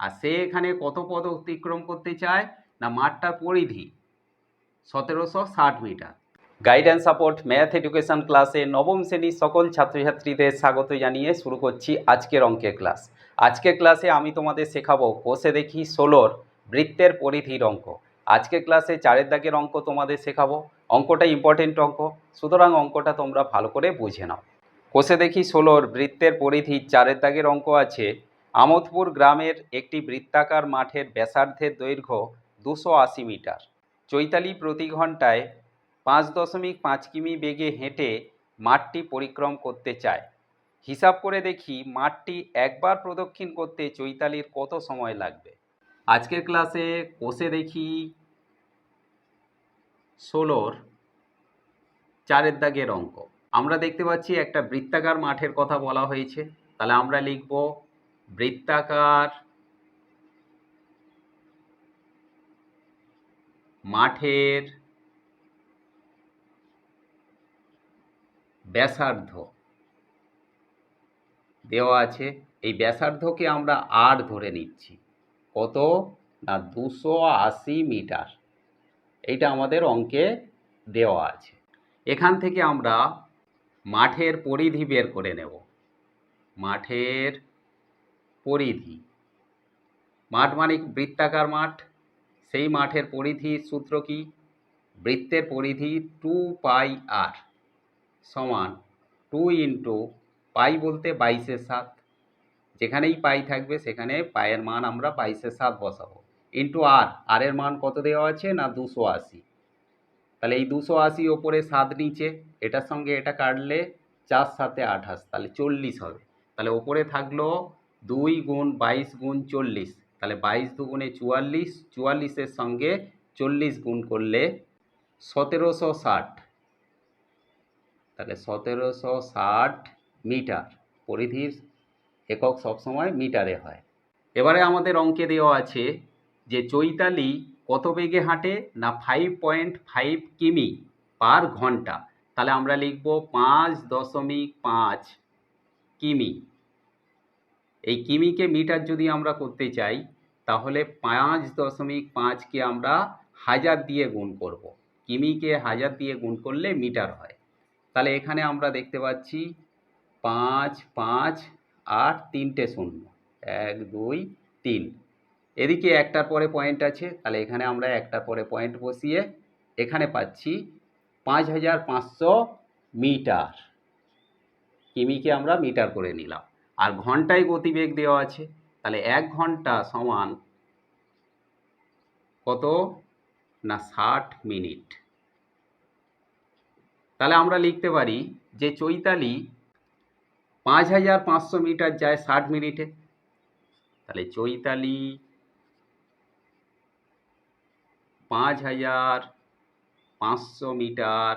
আর সে এখানে কত পদ অতিক্রম করতে চায়? না মাঠটার পরিধি? সতেরোশো ষাট metre. Guidance support math education ক্লাসে নবম শ্রেণির সকল ছাত্রছাত্রীদের স্বাগত জানিয়ে শুরু করছি আজকের অঙ্কের ক্লাস আজকের ক্লাসে আমি তোমাদের শেখাবো কোষে দেখি ষোলোর বৃত্তের পরিধির অঙ্ক। আজকের ক্লাসে চারের দাগের অঙ্ক তোমাদের শেখাবো। অঙ্কটা ইম্পর্টেন্ট অঙ্ক, সুতরাং অঙ্কটা তোমরা ভালো করে বুঝে নাও। কোষে দেখি ষোলোর বৃত্তের পরিধি চারের দাগের অঙ্ক আছে আমোদপুর গ্রামের একটি বৃত্তাকার মাঠের ব্যাসার্ধের দৈর্ঘ্য দুশো আশি মিটার। চৈতালি প্রতি ঘন্টায় পাঁচ দশমিক পাঁচ কিমি বেগে হেঁটে মাঠটি পরিক্রম করতে চায়। হিসাব করে দেখি মাঠটি একবার প্রদক্ষিণ করতে চৈতালির কত সময় লাগবে। আজকের ক্লাসে কোষে দেখি ষোলোর চারের দাগের অঙ্ক। আমরা দেখতে পাচ্ছি একটা বৃত্তাকার মাঠের কথা বলা হয়েছে। তাহলে আমরা লিখব বৃত্তাকার, মাঠের ব্যাসার্ধ দেওয়া আছে। এই ব্যাসার্ধকে আমরা আর ধরে নিচ্ছি। কত না দুশো আশি মিটার। এইটা আমাদের অঙ্কে দেওয়া আছে। এখান থেকে আমরা মাঠের পরিধি বের করে নেব। মাঠের পরিধি। মাঠ মানে বৃত্তাকার মাঠ, সেই মাঠের পরিধির সূত্র কি? বৃত্তের পরিধি টু পাই আর সমান টু ইন্টু পাই বলতে বাইশের সাত। যেখানেই পাই থাকবে সেখানে পায়ের মান আমরা বাইশের সাত বসাবো। ইন্টু আর আর এর মান কত দেওয়া আছে না দুশো আশি? তাহলে এই দুশো আশি ওপরে সাত নিচে, এটার সঙ্গে এটা কাটলে চার সাতে আঠাশ, তাহলে চল্লিশ হবে। তাহলে ওপরে থাকল দুই গুণ বাইশ গুণ চল্লিশ। তাহলে বাইশ দুগুণে চুয়াল্লিশ, চুয়াল্লিশের সঙ্গে চল্লিশ গুণ করলে সতেরোশো ষাট। তাহলে সতেরোশো ষাট মিটার, পরিধির একক সবসময় মিটারে হয়। এবারে আমাদের অঙ্কে দেওয়া আছে যে চৈতালি কত বেগে হাঁটে না ফাইভ পয়েন্ট ফাইভ কিমি পার ঘণ্টা? তাহলে আমরা লিখব পাঁচ দশমিক পাঁচ কিমি। এই কিমিকে মিটার যদি আমরা করতে চাই, তাহলে পাঁচ দশমিক পাঁচকে আমরা হাজার দিয়ে গুণ করব। কিমিকে হাজার দিয়ে গুণ করলে মিটার হয়। তাহলে এখানে আমরা দেখতে পাচ্ছি পাঁচ পাঁচ আর তিনটে শূন্য। এক, দুই, তিন। এদিকে একটার পরে পয়েন্ট আছে, তাহলে এখানে আমরা একটার পরে পয়েন্ট বসিয়ে এখানে পাচ্ছি পাঁচ হাজার পাঁচশো মিটার। কিমিকে আমরা মিটার করে নিলাম। আর ঘন্টায় গতিবেগ দেওয়া আছে, তাহলে এক ঘণ্টা সমান কত? না, ষাট মিনিট। তাহলে আমরা লিখতে পারি যে চৈতালি পাঁচ হাজার পাঁচশো মিটার যায় ষাট মিনিটে। তাহলে চৈতালি পাঁচ হাজার পাঁচশো মিটার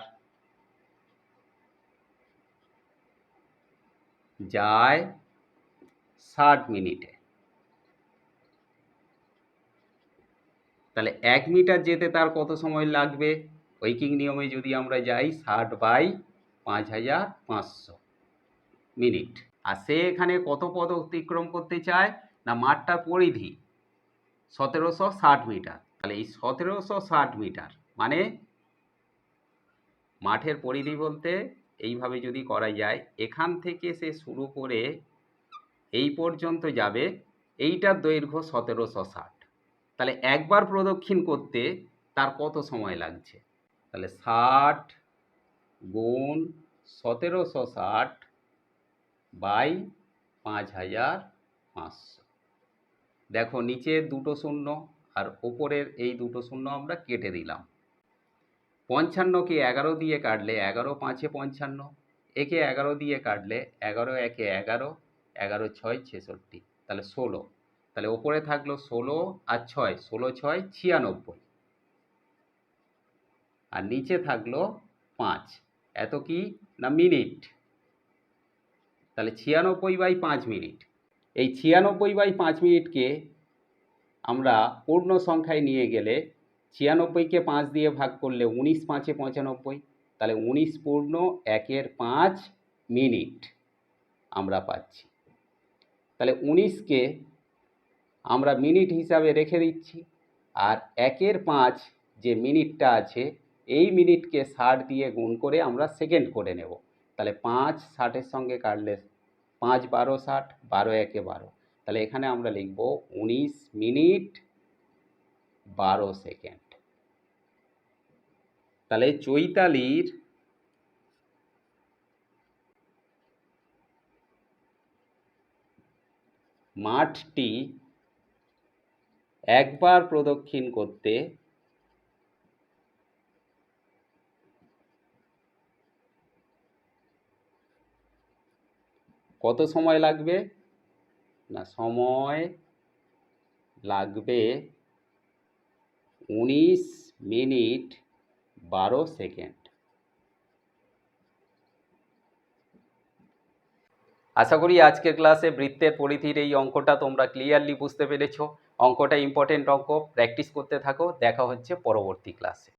যায় ষাট মিনিটে। তাহলে এক মিটার যেতে তার কত সময় লাগবে? ঐকিং নিয়মে যদি আমরা যাই ষাট বাই পাঁচ হাজার পাঁচশো মিনিট। আর সে এখানে কত পদ অতিক্রম করতে চায়? না মাঠটার পরিধি সতেরোশো ষাট মিটার। তাহলে এই সতেরোশো ষাট মিটার মানে মাঠের পরিধি বলতে এইভাবে যদি করা যায়, এখান থেকে সে শুরু করে এই পর্যন্ত যাবে। এইটার দৈর্ঘ্য সতেরোশো ষাট। তাহলে একবার প্রদক্ষিণ করতে তার কত সময় লাগছে? তাহলে ষাট গুণ সতেরোশো ষাট বাই পাঁচ হাজার পাঁচশো। দেখো নিচে দুটো শূন্য আর ওপরের এই দুটো শূন্য আমরা কেটে দিলাম। পঞ্চান্নকে এগারো দিয়ে কাটলে এগারো, পাঁচে পঞ্চান্ন, একে এগারো দিয়ে কাটলে এগারো, একে এগারো এগারো, ছয়, ছেষট্টি। তাহলে ষোলো। তাহলে ওপরে থাকল ষোলো আর ছয়, ষোলো, ছয়, ছিয়ানব্বই। আর নিচে থাকল পাঁচ। এত কি? না মিনিট? তাহলে ছিয়ানব্বই বাই পাঁচ মিনিট। এই ছিয়ানব্বই বাই পাঁচ মিনিটকে আমরা পূর্ণ সংখ্যায় নিয়ে গেলে ছিয়ানব্বইকে পাঁচ দিয়ে ভাগ করলে উনিশ, পাঁচে পঁচানব্বই। তাহলে উনিশ পূর্ণ একের পাঁচ মিনিট আমরা পাচ্ছি। তাহলে উনিশকে আমরা মিনিট হিসাবে রেখে দিচ্ছি। আর একের পাঁচ যে মিনিটটা আছে, এই মিনিটকে ষাট দিয়ে গুণ করে আমরা সেকেন্ড করে নেব। তাহলে পাঁচ ষাটের সঙ্গে কাটলে পাঁচ বারো ষাট, বারো একে বারো। তাহলে এখানে আমরা লিখব উনিশ মিনিট বারো সেকেন্ড। তাহলে চৈতালির মাঠটি একবার প্রদক্ষিণ করতে কত সময় লাগবে? না সময় লাগবে উনিশ মিনিট বারো সেকেন্ড। আশা করি আজকের ক্লাসে বৃত্তের পরিধির এই অঙ্কটা তোমরা ক্লিয়ারলি বুঝতে পেরেছ। অঙ্কটা ইম্পর্টেন্ট অঙ্ক। প্র্যাকটিস করতে থাকো। দেখা হচ্ছে পরবর্তী ক্লাসে।